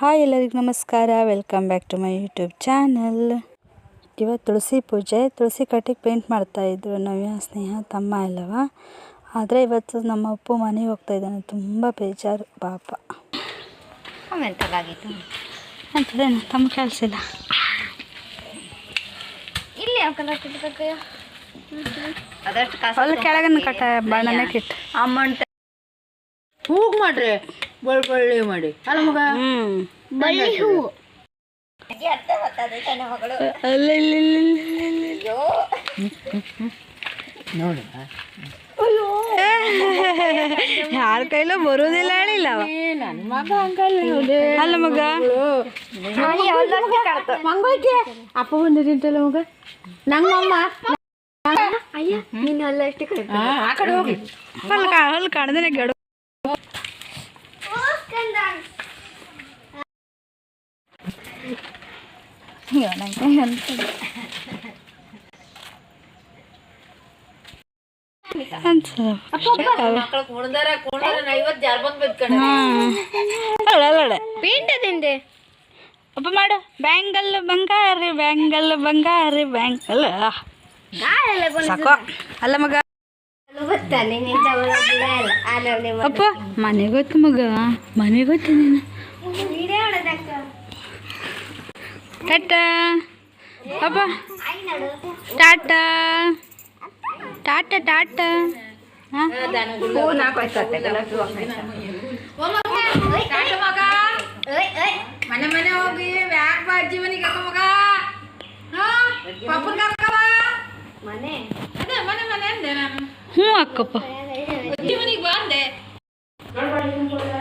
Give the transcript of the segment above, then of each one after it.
Hi ಎಲ್ಲರಿಗೂ ನಮಸ್ಕಾರ. Welcome back to my YouTube channel ಇವತ್ತು ತುಳಸಿ ಪೂಜೆ ತುಳಸಿ ಕಟ್ಟಿಗೆ ಪೇಂಟ್ ಮಾಡ್ತಾಯಿದ್ರು ನವ್ಯ ಸ್ನೇಹ ತಮ್ಮ ಎಲ್ಲವ? ಆದರೆ ಇವತ್ತು ನಮ್ಮ ಅಪ್ಪು ಮನೆಗೆ ಹೋಗ್ತಾ ಇದ್ದಾನೆ. ತುಂಬ ಬೇಜಾರು ಪಾಪ. ಎಂತದಾಗಿತ್ತು ಅಂತದೇನು ತಮ್ಮ ಕೆಲಸ ಇಲ್ಲ ಯಾವ ಕಲರ್ ಅದಷ್ಟು ಕೆಳಗನ್ನ ಕಟ್ಟ ಬಣ್ಣನೇ ಕಿಟ್ಟು. ಅಮೌಂಟ್ ಹೂಗ್ ಮಾಡ್ರಿ ಬಳ್ಳಿ ಬಳ್ಳಿ ಮಾಡಿ. ಅಲ್ಲ ಮಗ? ಬಳ್ಳಿ ಹೂವು ನೋಡಿ. ಯಾರ ಕೈಲೂ ಬರೋದಿಲ್ಲ ಹೇಳಿಲ್ಲ ಅಲ್ಲ ಮಗ. ಮಂಗೋಯ್ಕೆ ಅಪ್ಪ ಬಂದಿರಿಂತಲ್ಲ ಮಗ? ನಂಗಮ್ಮ ಅಯ್ಯ ನೀನು ಅಲ್ಲ ಅಷ್ಟೇ ಕಡೆ ಹಾ ಆ ಕಡೆ ಹೋಗಿ. ಅಲ್ಲಿ ಕಾಣ್ದೇನೆ ಗಡು ಪೇಂಟದಿಂದೆ ಅಪ್ಪ ಮಾಡು ಬ್ಯಾಂಗಲ್ ಬಂಗಾರಿ ಬ್ಯಾಂಗಲ್ ಬಂಗಾರಿ ಬ್ಯಾಂಗಲ್ ಅಲ್ಲ ಮಗ ಅಪ್ಪ ಮನೆ ಗೊತ್ತು ಮಗ ಮನೆ ಗೊತ್ತು ಟಾಟಾ ಅಪ್ಪ ಟಾಟಾ. ಟಾಟಾ ಟಾಟಾ. ಹಾಂ? ಹೂ ನಾಲ್ಕು ಮನೆ ಮನೆ ಹೋಗಿ ಬ್ಯಾಗ್ ಬಾಜಿ ಮನೆಗೆ ಹಾಕೋ ಮಗ. ಪಪ್ಪನ ಕರ್ಕವ ಮನೆ. ಅದೇ ಮನೆ ಮನೆ ಅಂದೆ ನಾನು. ಹ್ಞೂ ಅಕ್ಕಪ್ಪ ಅಜ್ಜಿ ಮನೆಗೆ ಬಂದೆ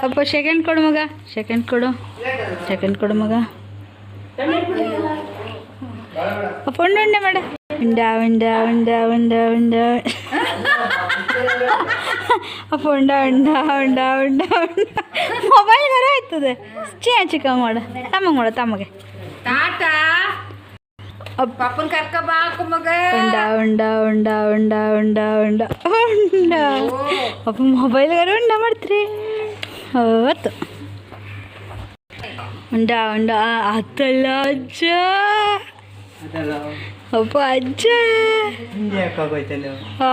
ಅಪ್ಪ ಸೆಕೆಂಡ್ ಕೊಡು ಮಗ. ಸೆಕೆಂಡ್ ಕೊಡು. ಸೆಕೆಂಡ್ ಕೊಡು ಮಗ. ಉಂಡೆ ಉಂಡೆ ಮಾಡ ಉಂಡ ಉಂಡ ಉಂಡ ಉಂಡ ಉಂಡ ಅಪ್ಪ ಉಂಡ ಉಂಡ ಉಂಡ ಉಂಡ ಉಂಡ ಮೊಬೈಲ್ ಬರ ಆಯ್ತದೆ ಚೇ ಚಿಕ್ಕ ಮಾಡ ತಮ್ಮಗೆ ಮಾಡ ತಮಗೆ ಟಾಟಾ ಪಪ್ಪನ ಕರ್ಕ ಬಾ ಮಗ ಉಂಡ ಉಂಡ ಉಂಡ ಉಂಡ ಉಂಡ ಉಂಡ ಉಂಡ ಅಪ್ಪ ಮೊಬೈಲ್ಗಾರ ಉಂಡ ಮಾಡ್ತೀರಿ ಅವತ್ತು ಉಂಡ ಉಂಡ ಅತ್ತಲ್ಲ ಅಜ್ಜ ಅಪ್ಪ ಅಜ್ಜ! ಆ.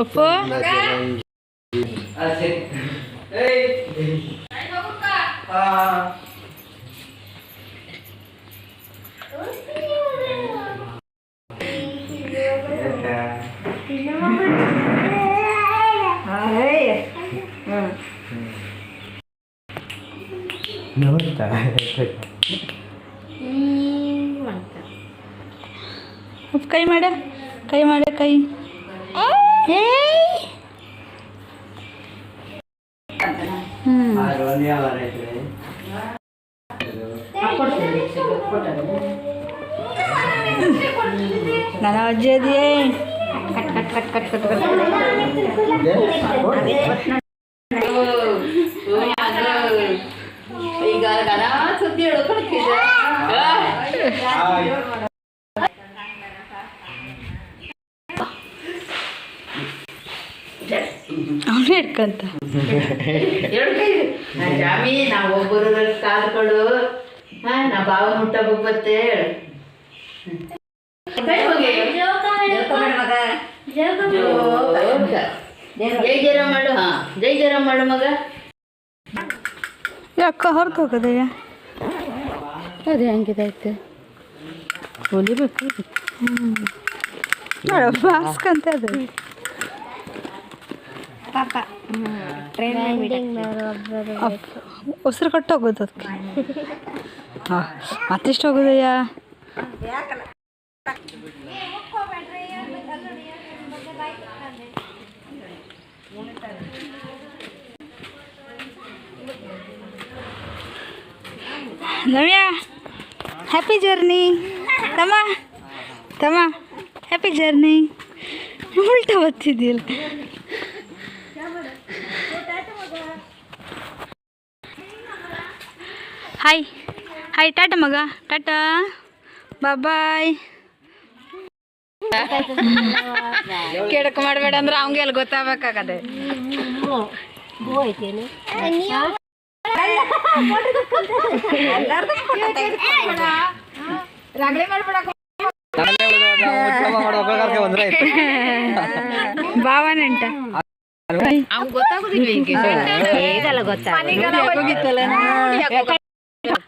ಅಪ್ಪ? ಅಪ್ಪ ಕೈ ಮಾಡ ಕೈ ಮಾಡ ಕೈ ಏಯ್. ಹ್ಮ್ ನನ್ನ ಅಜ್ಜಿ ಅದಿಯೇ ಈಗ ಅವನು ಹಿಡ್ಕಂತ ಜಾಮಿ ನಾವು ಒಬ್ಬರು ಕಾಲ್ಗಳು ಹಾ ನಾ ಬಾವ ಮುಟ್ಟ ಬತ್ತೆ ಕೈ ಹೋಗಿ. ಜೈ ಜರ ಮಾಡು. ಹಾ ಜೈ ಜರ ಮಾಡು ಮಗ. ಅಕ್ಕ ಹೊರತು ಹೋಗೋದಯ್ಯ? ಅದೇ ಹಂಗಿದೈತೆ ಹೊಲಿಬೇಕು. ಹ್ಞೂ ಬಾಸ್ಕಂತ ಅದು. ಪಾಪ. ಉಸಿರು ಕಟ್ಟು ಹೋಗೋದು ಅದಕ್ಕೆ ಹಾಂ. ಮತ್ತಿಷ್ಟು ಹೋಗೋದಯ್ಯ? ನವ್ಯ ಹ್ಯಾಪಿ ಜರ್ನಿ ತಮ್ಮ ತಮ್ಮ ಹ್ಯಾಪಿ ಜರ್ನಿ ಉಲ್ಟಾ ಬರ್ತಿದ್ದಿಲ್ಲ ಹಾಯ್ ಹಾಯ್ ಟಾಟ ಮಗ ಟಾಟಾ ಬಾಯ್ ಕೆಡಕ್ ಮಾಡಬೇಡ ಅಂದ್ರೆ ಅವಂಗೆ ಎಲ್ಲಿ ಗೊತ್ತಾಗಬೇಕಾಗದೆ. ಹೂ ಐತೇನು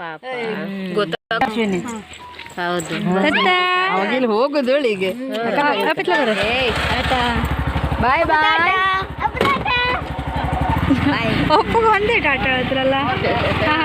ಭಾವನೆಂಟ ಇದೆಲ್ಲ ಗೊತ್ತಾ ಹೌದು. ಅವಾಗಿಲ್ಲಿ ಹೋಗುದು ಈಗ ಬಾಯ್ ಬಾಯ್. ಒಪ್ಪಗೆ ಒಂದೇ ಟಾಟಾ ಹತ್ರಲ್ಲ. ಹಾ.